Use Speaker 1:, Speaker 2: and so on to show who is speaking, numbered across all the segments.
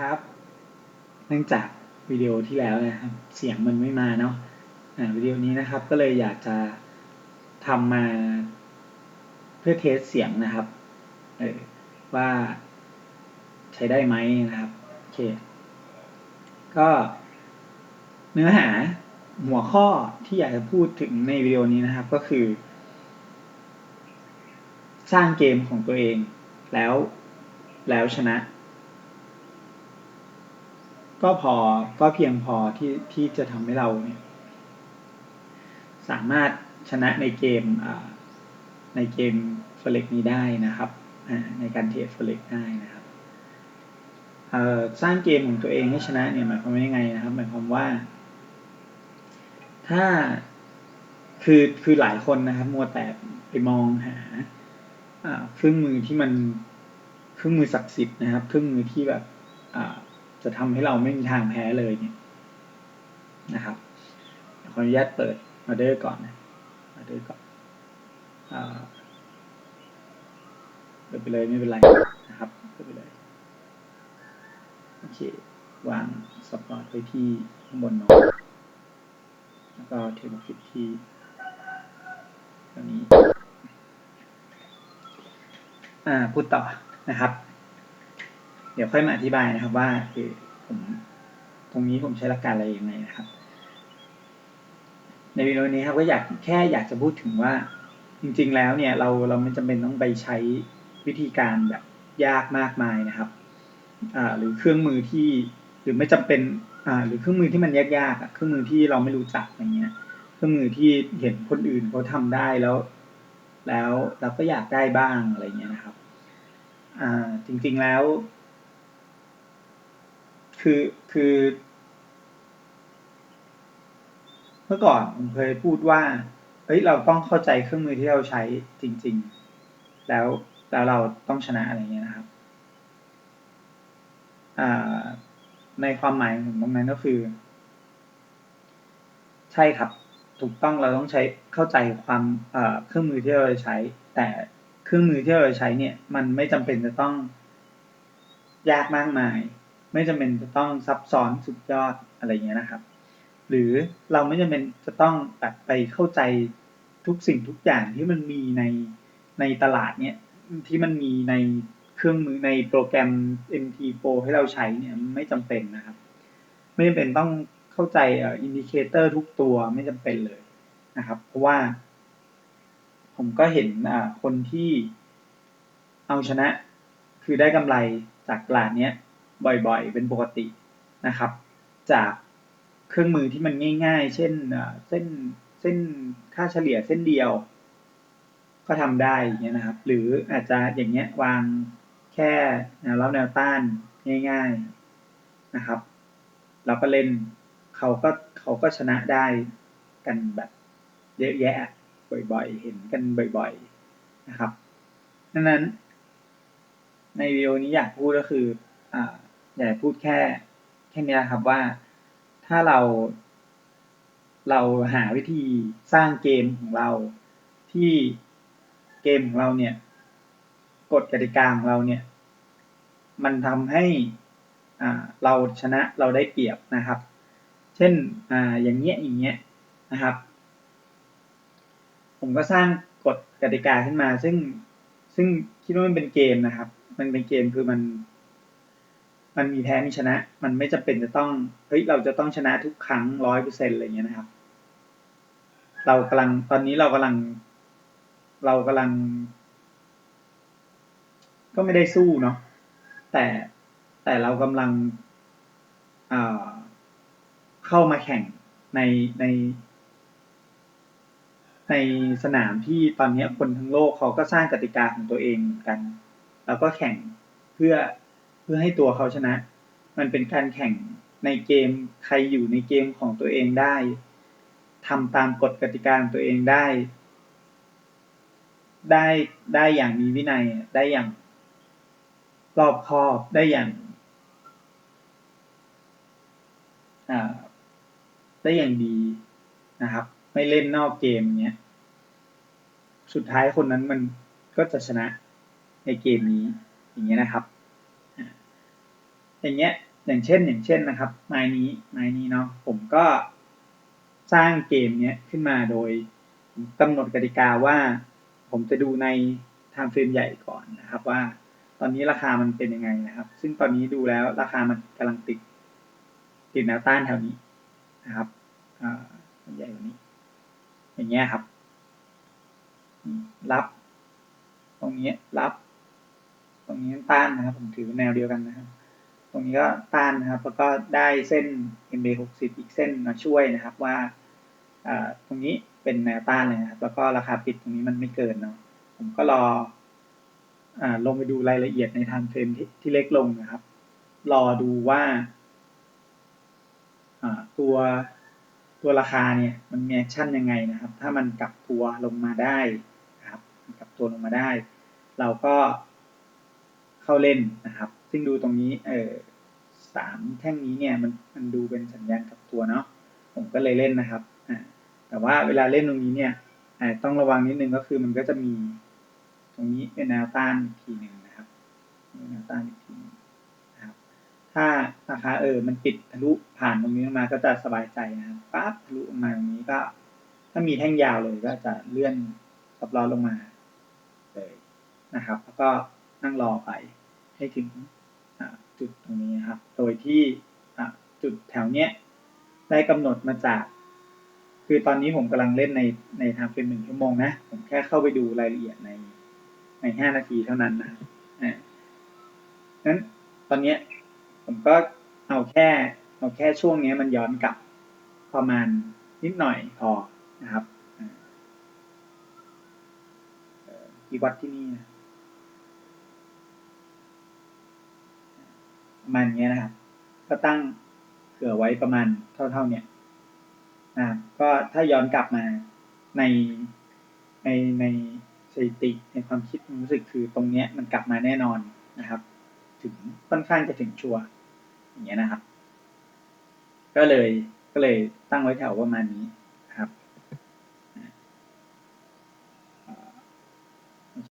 Speaker 1: ครับ เนื่องจากวิดีโอที่แล้วนะครับเสียงมันไม่มาเนาะวิดีโอนี้นะครับก็เลยอยากจะทำมาเพื่อเทสเสียงนะครับเออว่าใช้ได้ไหมนะครับโอเค ก็เนื้อหาหัวข้อที่อยากจะพูดถึงในวิดีโอนี้นะครับก็คือ สร้างเกมของตัวเองแล้วแล้วชนะ ก็พอก็เพียงพอที่ที่จะทำให้เราเนี่ยสามารถชนะในเกมในเกมเฟล็กนี้ได้นะครับในการเทรดเฟล็กได้นะครับสร้างเกมของตัวเองให้ชนะเนี่ยหมายความว่ายังไงนะครับ หมายความว่า ถ้าคือคือหลายคนนะครับ มัวแต่ไปมองหาเครื่องมือที่มันเครื่องมือศักดิ์สิทธิ์นะครับ เครื่องมือที่แบบ จะทำให้เราไม่มีทางแพ้เลยเนี่ยนะครับขออนุญาตเปิดออเดอร์ก่อนนะออเดอร์ก่อนเปิดไปเลยไม่เป็นไรนะครับเปิดไปเลยโอเควางสปอร์ตไว้ที่ข้างบนเนาะแล้วก็เทมฟิตที่ตรงนี้อ่าพูดต่อนะครับ เดี๋ยวค่อยมาอธิบายนะครับว่าคือผมตรงนี้ผมใช้หลักการอะไรยังไงนะครับ ในวิดีโอนี้ครับก็อยากแค่อยากจะพูดถึงว่า จริง ๆ แล้วเนี่ยเราเราไม่จำเป็นต้องไปใช้วิธีการแบบยากมากมายนะครับอ่าหรือเครื่องมือที่หรือไม่จำเป็นอ่าหรือเครื่องมือที่มันยากๆอะเครื่องมือที่เราไม่รู้จักอย่างเงี้ย เครื่องมือที่เห็นคนอื่นเขาทาได้แล้ว แล้วเราก็อยากได้บ้างอะไรเงี้ยนะครับอ่าจริง ๆแล้ว คือคือ เมื่อก่อนผมเคยพูดว่า เฮ้ยเราต้องเข้าใจเครื่องมือที่เราใช้จริง ๆ แล้วแล้วเราต้องชนะอะไรเงี้ยนะครับในความหมายของตรงนั้นก็คือ ใช่ครับ ถูกต้องเราต้องใช้เข้าใจความเครื่องมือที่เราใช้ แต่เครื่องมือที่เราใช้เนี่ย มันไม่จำเป็นจะต้องยากมากมาย ไม่จำเป็นจะต้องซับซ้อนสุดยอดอะไรเงี้ยนะครับ หรือเราไม่จำเป็นจะต้องแบบไปเข้าใจทุกสิ่งทุกอย่างที่มันมีในในตลาดเนี่ยที่มันมีในเครื่องมือในโปรแกรม MT4 ให้เราใช้เนี่ยไม่จำเป็นนะครับ ไม่จำเป็นต้องเข้าใจอินดิเคเตอร์ทุกตัวไม่จำเป็นเลยนะครับ เพราะว่า ผมก็เห็นคนที่เอาชนะคือได้กำไรจากตลาดเนี้ย บ่อยๆ เป็นปกตินะครับ จากเครื่องมือที่มันง่าย ๆ เช่นเส้นเส้นค่าเฉลี่ยเส้นเดียว ก็ทำได้อย่างเงี้ยนะครับ หรืออาจจะอย่างเงี้ยวางแค่แนวรับแนวต้านง่าย ๆนะครับ เราก็เล่นเขาก็เขาก็ชนะได้กันแบบเยอะแยะบ่อยๆ เห็นกันบ่อยๆนะครับดังนั้นในวิดีโอนี้อยากพูดก็คืออ่า อยากพูดแค่แค่นี้ครับว่าถ้าเรา เราหาวิธีสร้างเกมของเราที่เกมของเราเนี่ยกฎกติกาของเราเนี่ย มันทำให้อ่าเราชนะเราได้เปรียบนะครับ เช่นอ่าอย่างเงี้ยอย่างเงี้ยนะครับ ผมก็สร้างกฎกติกาขึ้นมา ซึ่งซึ่งคิดว่ามันเป็นเกมนะครับ มันเป็นเกมคือมัน มันมีแพ้มีชนะ มันไม่จำเป็นจะต้องเฮ้ยเราจะต้องชนะทุกครั้งร้อยเปอร์เซ็นต์อะไรเงี้ยนะครับ เรากำลังตอนนี้เรากำลัง เรากำลัง ก็ไม่ได้สู้เนาะแต่แต่เรากำลังเข้ามาแข่งในใน ในสนามที่ตอนนี้คนทั้งโลกเขาก็สร้างกติกาของตัวเองเหมือนกัน แล้วก็แข่งเพื่อ พื่อให้ตัวเขาชนะ มันเป็นการแข่งในเกมใครอยู่ในเกมของตัวเองได้ทำตามกฎกติกาตัวเองได้ ได้ได้อย่างมีวินัยได้อย่างรอบคอบได้อย่างได้อย่างดีนะครับ ไม่เล่นนอกเกมเนี้ยสุดท้ายคนนั้นมันก็จะชนะในเกมนี้อย่างเงี้ยนะครับ อย่างเงี้ยอย่างเช่นอย่างเช่นนะครับไม้นี้ไม้นี้เนาะผมก็สร้างเกมเนี้ยขึ้นมาโดยกำหนดกติกาว่า ผมจะดูในไทม์เฟรมใหญ่ก่อนนะครับว่า ตอนนี้ราคามันเป็นยังไงนะครับ ซึ่งตอนนี้ดูแล้วราคามันกำลังติดติดแนวต้านแถวนี้นะครับอ่าใหญ่กว่านี้ อย่างเงี้ยครับ รับ ตรงนี้รับ ตรงนี้ต้านนะครับ ผมถือแนวเดียวกันนะครับ ตรงนี้ก็ต้านนะครับ แล้วก็ได้เส้น MA 60 อีกเส้นมาช่วยนะครับว่าตรงนี้เป็นแนวต้านเลยนะครับ แล้วก็ราคาปิดตรงนี้มันไม่เกินเนาะผมก็รออลงไปดูรายละเอียดในทางเฟรมที่ที่เล็กลงนะครับ รอดูว่าตัวตัวราคาเนี่ยมันมีแอคชั่นยังไงนะครับ ถ้ามันกลับตัวลงมาได้นะครับกลับตัวลงมาได้ เราก็เข้าเล่นนะครับ ซึ่งดูตรงนี้เออสามแท่งนี้เนี่ยมันมันดูเป็นสัญญาณกลับตัวเนาะผมก็เลยเล่นนะครับอ่าแต่ว่าเวลาเล่นตรงนี้เนี่ยต้องระวังนิดนึงก็คือมันก็จะมีตรงนี้เป็นแนวต้านอีกทีหนึ่งนะครับแนวต้านอีกทีนึงนะครับ ถ้าราคาเออมันปิดทะลุผ่านตรงนี้มาก็จะสบายใจนะครับปั๊บทะลุมาตรงนี้ก็ ถ้ามีแท่งยาวเลยก็จะเลื่อนซับล้อลงมาเลยนะครับ แล้วก็นั่งรอไปให้ถึง จุดตรงนี้ครับ โดยที่จุดแถวเนี้ยได้กำหนดมาจาก คือตอนนี้ผมกำลังเล่นในในทางเป็นหนึ่งชั่วโมงนะ ผมแค่เข้าไปดูรายละเอียดในในห้านาทีเท่านั้นนะอ่านั้นตอนเนี้ยผมก็เอาแค่เอาแค่ช่วงนี้มันย้อนกลับประมาณนิดหน่อยพอนะครับอีวัดที่นี่นะ ประมาณนี้ยนะครับ ก็ตั้งเผื่อไว้ประมาณเท่าๆเนี้ยนะก็ถ้าย้อนกลับมาในในในสถิติในความคิดรู้สึกคือตรงเนี้ยมันกลับมาแน่นอนนะครับ ถึงค่อนข้างจะถึงชัวร์อย่างเงี้ยนะครับ ก็เลยก็เลยตั้งไว้แถวประมาณนี้ครับโอเค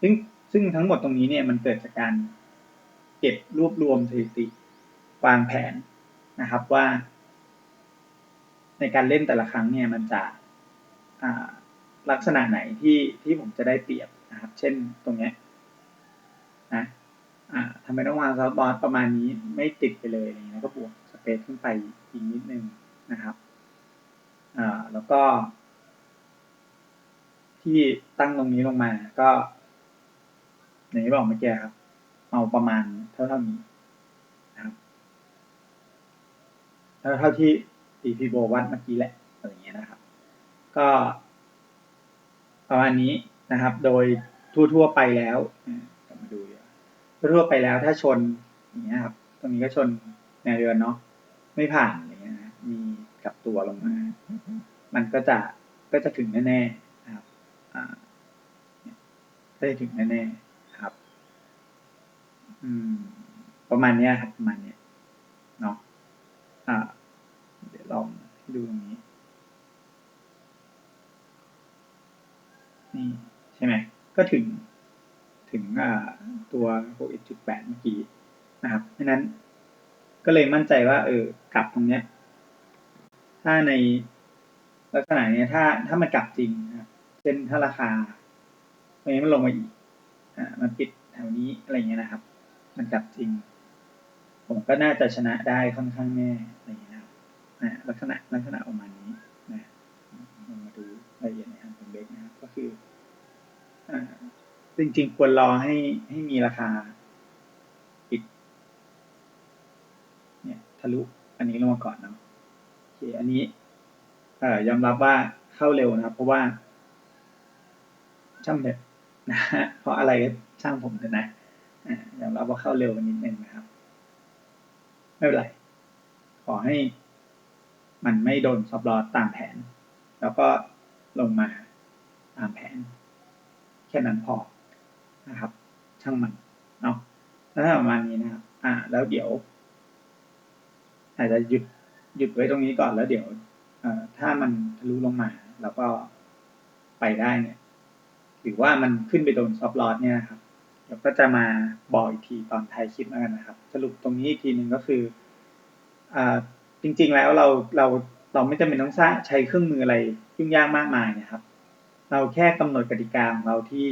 Speaker 1: ซึ่งซึ่งทั้งหมดตรงนี้เนี่ยมันเกิดจากการ เก็บรวบรวมสถิติวางแผนนะครับว่า ในการเล่นแต่ละครั้งเนี่ยมันจะลักษณะไหนที่ที่ผมจะได้เปรียบนะครับ เช่นตรงเนี้ยนะทำไมต้องวางซอฟบอร์ดประมาณนี้ไม่ติดไปเลยอะไรเงี้ยก็บวกสเปซขึ้นไปอีกนิดนึงนะครับแล้วก็ ที่ตั้งตรงนี้ลงมาก็อย่างที่บอกเมื่อกี้ครับ เอาประมาณ ท่าเท่านี้นะครับเท่าเท่าที่ตีพีโบวัดเมื่อกี้แหละอะไรเงี้ยนะครับ ก็ประมาณนี้นะครับ โดยทั่วๆไปแล้วมาดูทั่วไปแล้วถ้าชนอย่างเงี้ยครับ ตรงนี้ก็ชนแนวเดือนเนาะไม่ผ่านอย่างเงี้ยนะมีกลับตัวลงมา มันก็จะก็จะถึงแน่ๆนะครับอ่าก็จะถึงแน่ๆ อืม ประมาณเนี้ยครับประมาณเนี้ยเนาะอ่า เดี๋ยวลองดูตรงนี้ นี่ใช่ไหมก็ถึง ถึงตัว6.8เมื่อกี้นะครับเพราะนั้นก็เลยมั่นใจว่า เออกลับตรงเนี้ย ถ้าในลักษณะนี้ถ้าถ้ามันกลับจริงนะครับเช่นถ้าราคาตรงนี้มันลงมาอีก อ่า มันปิดแถวนี้อะไรเงี้ยนะครับ มันกลับจริงผมก็น่าจะชนะได้ค่อนข้างแน่อะไรเงี้ยนะนะลักษณะลักษณะประมาณนี้นะมาดูรายละเอียดในทางเป็นเบกนะครับก็คือจริงๆควรรอให้ให้มีราคาปิดเนี่ยทะลุอันนี้ลงมาก่อนเนาะโอเคอันนี้เอ่อยอมรับว่าเข้าเร็วนะครับ เพราะว่าช่างเด็ดนะเพราะอะไรช่างผมเถอะนะ ยอมรับว่าเข้าเร็วนิดนึงนะครับ ไม่เป็นไร ขอให้มันไม่โดนซับลอตตามแผน แล้วก็ลงมาตามแผน แค่นั้นพอนะครับ ช่างมันเนาะแล้วประมาณนี้นะครับ อ่า แล้วเดี๋ยวอาจจะหยุดหยุดไว้ตรงนี้ก่อนแล้วเดี๋ยวถ้ามันทะลุลงมา แล้วก็ไปได้เนี่ย หรือว่ามันขึ้นไปโดนซอฟต์ลอสเนี่ยนะครับ ดี๋ยวก็จะมาบอกอีกทีตอนท้ายคลิปแล้วกันนะครับ สรุปตรงนี้อีกทีหนึ่งก็คืออ่าจริง ๆ แล้วเราเราเราไม่จำเป็นต้องใช้เครื่องมืออะไรยุ่งยากมากมายนะครับ เราแค่กำหนดกติกาของเราที่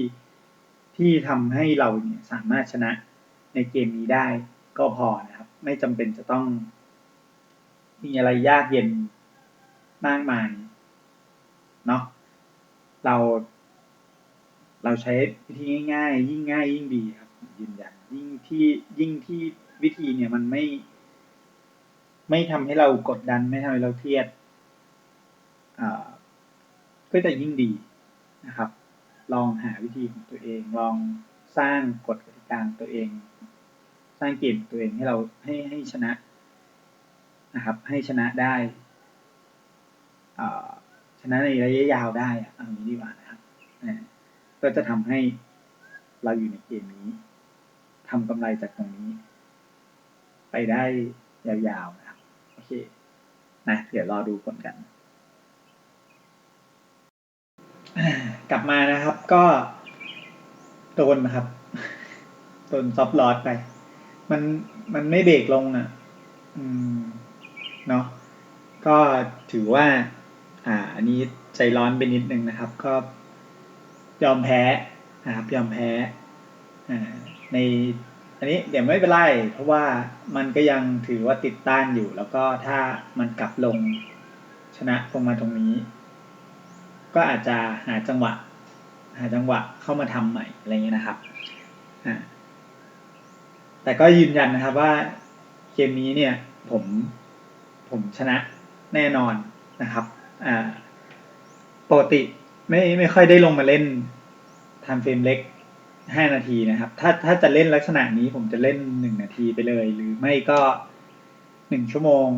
Speaker 1: ที่ทำให้เราเนี่ยสามารถชนะในเกมนี้ได้ก็พอนะครับ ไม่จำเป็นจะต้อง มีอะไรยากเย็นมากมายเนาะเรา เราใช้วิธีง่ายๆ ยิ่งง่ายยิ่งดีครับยืนยันยิ่งที่ยิ่งที่วิธีเนี่ยมันไม่ ไม่ทำให้เรากดดันไม่ทำให้เราเครียดอ่าก็จะยิ่งดีนะครับ ลองหาวิธีของตัวเอง ลองสร้างกฎกติกาตัวเอง สร้างเกมตัวเองให้เราให้ให้ชนะนะครับ ให้ชนะได้ชนะในระยะยาวได้อะเอางี้ดีกว่านะครับ ก็จะทำให้เราอยู่ในเกมนี้ทำกำไรจากตรงนี้ ไปได้ยาวๆนะครับโอเคนะเดี๋ยวรอดูผลกัน กลับมานะครับก็โดนนะครับโดนซอฟลอดไป มันมันไม่เบรกลงอะ อืมเนาะก็ถือว่า อ่า อันนี้ใจร้อนไปนิดนึงนะครับ ก็ ยอมแพ้นะครับยอมแพ้อ่าในอันนี้เดี๋ยวไม่เป็นไร เพราะว่ามันก็ยังถือว่าติดต้านอยู่ แล้วก็ถ้ามันกลับลงชนะลงมาตรงนี้ ก็อาจจะหาจังหวะ หาจังหวะเข้ามาทำใหม่อะไรเงี้ยนะครับแต่ก็ยืนยันนะครับว่าเกมนี้เนี่ยผมผมชนะแน่นอนนะครับปกติ ไม่ไม่ค่อยได้ลงมาเล่นทำเฟรมเล็กห้านาทีนะครับ ถ้าถ้าจะเล่นลักษณะนี้ผมจะเล่นหนึ่งนาทีไปเลย หรือไม่ก็หนึ่งชั่วโมง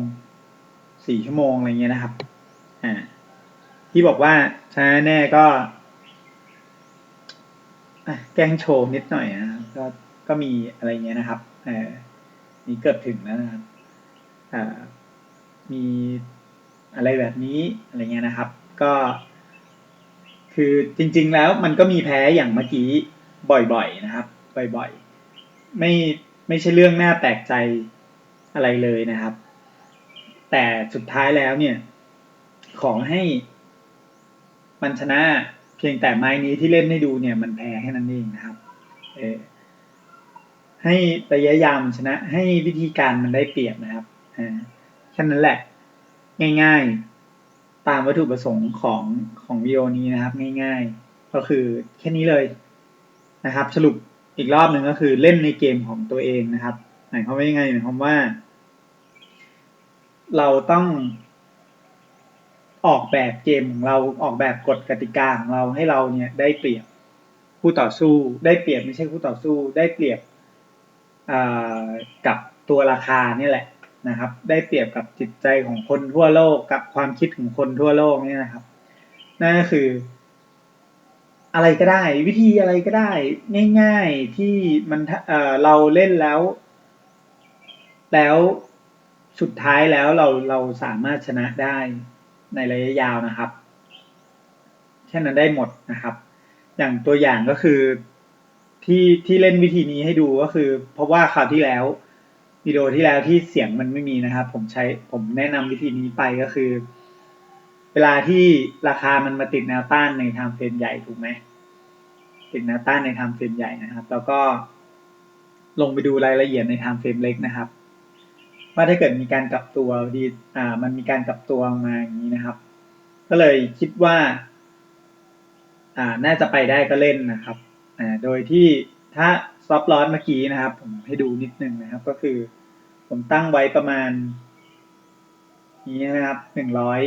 Speaker 1: สี่ชั่วโมงอะไรเงี้ยนะครับ อ่า ที่บอกว่าชนะแน่ก็แกล้งโชว์นิดหน่อยนะก็ก็มีอะไรเงี้ยนะครับเออมีเกือบถึงแล้วนะครับอ่ามีอะไรแบบนี้อะไรเงี้ยนะครับ ก็ คือจริงๆแล้วมันก็มีแพ้อย่างเมื่อกี้บ่อยๆนะครับ บ่อยๆ ไม่ไม่ใช่เรื่องน่าแปลกใจอะไรเลยนะครับ แต่สุดท้ายแล้วเนี่ย ขอให้มันชนะเพียงแต่ไม้นี้ที่เล่นให้ดูเนี่ย มันแพ้แค่นั้นเองนะครับ เออให้ระยะยาวมันชนะ ให้วิธีการมันได้เปรียบนะครับอ่าแค่นั้นแหละ ง่าย ๆ ตามวัตถุประสงค์ของของวิดีโอนี้นะครับ ง่ายๆ ก็คือแค่นี้เลยนะครับ สรุปอีกรอบหนึ่งก็คือเล่นในเกมของตัวเองนะครับหมายความว่ายังไงหมายความว่า เราต้องออกแบบเกมของเราออกแบบกฎกติกาของเราให้เราเนี่ยได้เปรียบคู่ต่อสู้ ได้เปรียบไม่ใช่คู่ต่อสู้ ได้เปรียบกับตัวราคานี่แหละ นะครับ ได้เปรียบกับจิตใจของคนทั่วโลกกับความคิดของคนทั่วโลกนี่นะครับ นั่นก็คือ อะไรก็ได้ วิธีอะไรก็ได้ ง่าย ๆที่มันเเราเล่นแล้ว แล้วสุดท้ายแล้วเราเราสามารถชนะได้ในระยะยาวนะครับแค่นั้นได้หมดนะครับ อย่างตัวอย่างก็คือที่ที่เล่นวิธีนี้ให้ดูก็คือ เพราะว่าคราวที่แล้ว วิดีโอที่แล้วที่เสียงมันไม่มีนะครับ ผมใช้ผมแนะนำวิธีนี้ไปก็คือ เวลาที่ราคามันมาติดแนวต้านในไทม์เฟรมใหญ่ถูกไหมติดแนวต้านในไทม์เฟรมใหญ่นะครับ แล้วก็ลงไปดูรายละเอียดในไทม์เฟรมเล็กนะครับ ว่าถ้าเกิดมีการกลับตัวดีอ่า มันมีการกลับตัวมาอย่างนี้นะครับ ก็เลยคิดว่า อ่าน่าจะไปได้ก็เล่นนะครับอ่าโดยที่ถ้า ซอฟต์ลอสเมื่อกี้นะครับ ผมให้ดูนิดนึงนะครับ ก็คือ ผมตั้งไว้ประมาณ นี้นะครับหนึ่งร้อย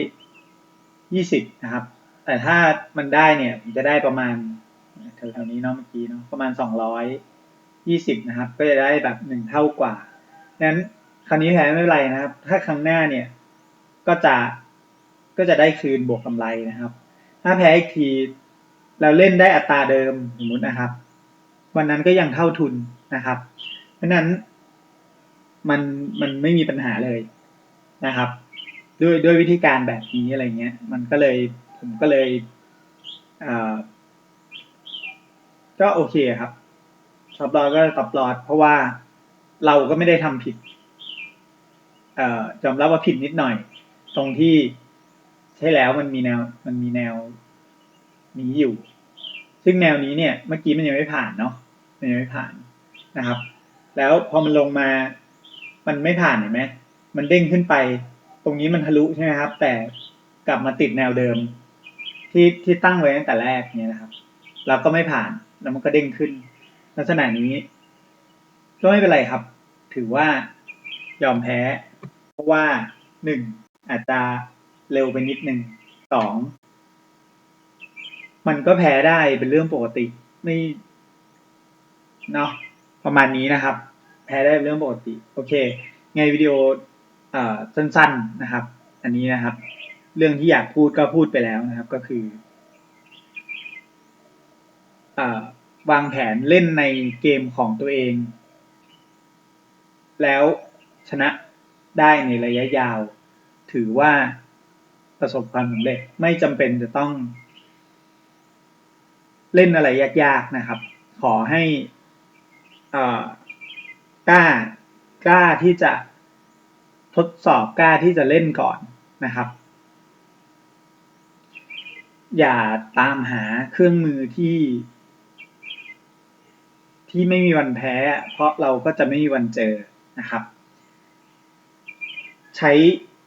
Speaker 1: ยี่สิบนะครับ แต่ถ้ามันได้เนี่ยผมจะได้ประมาณแถวๆนี้เนาะเมื่อกี้เนาะประมาณสองร้อยยี่สิบนะครับ ก็จะได้แบบหนึ่งเท่ากว่าดังนั้นครั้งนี้แพ้ไม่เป็นไรนะครับ ถ้าครั้งหน้าเนี่ยก็จะก็จะได้คืนบวกกำไรนะครับ ถ้าแพ้อีกทีเราเล่นได้อัตราเดิมสมมตินะครับ วันนั้นก็ยังเท่าทุนนะครับ เพราะนั้นมันมันไม่มีปัญหาเลยนะครับ ด้วยด้วยวิธีการแบบนี้อะไรเงี้ย มันก็เลยผมก็เลยอ่าก็โอเคครับซับลอดก็ซับลอด เพราะว่าเราก็ไม่ได้ทำผิดอ่อยอมรับว่าผิดนิดหน่อย ตรงที่ใช่แล้วมันมีแนว มันมีแนวนี้อยู่ ซึ่งแนวนี้เนี่ย เมื่อกี้มันยังไม่ผ่านเนาะ มันยังไม่ผ่านนะครับ แล้วพอมันลงมามันไม่ผ่านเห็นไหมมันเด้งขึ้นไป ตรงนี้มันทะลุใช่ไหมครับ แต่กลับมาติดแนวเดิม ที่ที่ตั้งไว้ตั้งแต่แรกเนี่ยนะครับ เราก็ไม่ผ่านแล้วมันก็เด้งขึ้น ลักษณะนี้ ก็ไม่เป็นไรครับ ถือว่ายอมแพ้ เพราะว่าหนึ่งอาจจะเร็วไปนิดหนึ่งสองมันก็แพ้ได้เป็นเรื่องปกติไม่ เนาะประมาณนี้นะครับ แพ้ได้เรื่องปกติ โอเค ไงวิดีโอเอ่อสั้นๆนะครับ อันนี้นะครับ เรื่องที่อยากพูดก็พูดไปแล้วนะครับก็คืออวางแผนเล่นในเกมของตัวเอง แล้วชนะได้ในระยะยาว ถือว่าประสบความสำเร็จไม่จำเป็นจะต้อง เล่นอะไรยากๆนะครับ ขอให้ กล้ากล้าที่จะทดสอบกล้าที่จะเล่นก่อนนะครับ อย่าตามหาเครื่องมือที่ ที่ไม่มีวันแพ้ เพราะเราก็จะไม่มีวันเจอนะครับ ใช้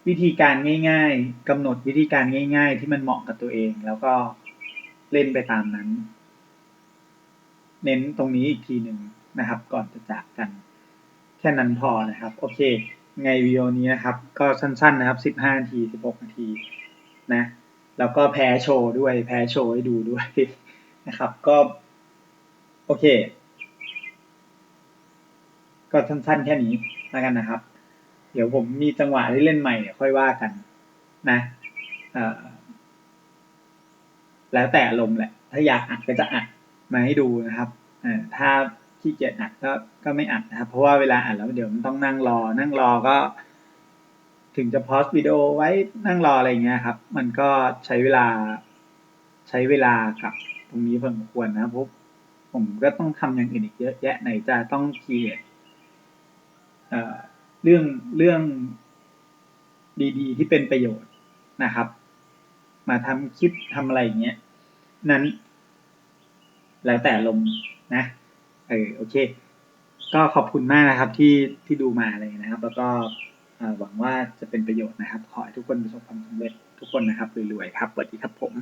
Speaker 1: วิธีการง่าย ๆกำหนดวิธีการง่าย ๆ ที่มันเหมาะกับตัวเอง แล้วก็เล่นไปตามนั้น เน้นตรงนี้อีกทีหนึ่ง นะครับ ก่อนจะจากกัน แค่นั้นพอนะครับ โอเค ไงวิดีโอนี้นะครับ ก็สั้นๆนะครับ15นาที16นาทีนะ แล้วก็แพ้โชว์ด้วย แพ้โชว์ให้ดูด้วยนะครับ ก็ โอเค ก็สั้นๆแค่นี้แล้วกันนะครับ เดี๋ยวผมมีจังหวะที่เล่นใหม่เดี๋ยวค่อยว่ากัน นะแล้วแต่อารมแหละ ถ้าอยากอัดก็จะอัดมาให้ดูนะครับถ้า ขี้เกียจอัดก็ก็ไม่อัดนะครับ เพราะว่าเวลาอัดแล้วเดี๋ยวมันต้องนั่งรอ นั่งรอก็ ถึงจะพอสวิดีโอไว้นั่งรออะไรเงี้ยครับ มันก็ใช้เวลาใช้เวลากับ ตรงนี้พอสมควรนะพบผมก็ต้องทำอย่างอื่นอีกเยอะแยะไหนจะต้องเขียนเรื่องเรื่องดี ๆ ที่เป็นประโยชน์นะครับ มาทำคลิปทำอะไรเงี้ยนั้น แล้วแต่ลมนะ เออโอเค ก็ขอบคุณมากนะครับที่ที่ดูมาเลยนะครับ แล้วก็หวังว่าจะเป็นประโยชน์นะครับ ขอให้ทุกคนประสบความสำเร็จทุกคนนะครับรวยๆครับสวัสดีครับผม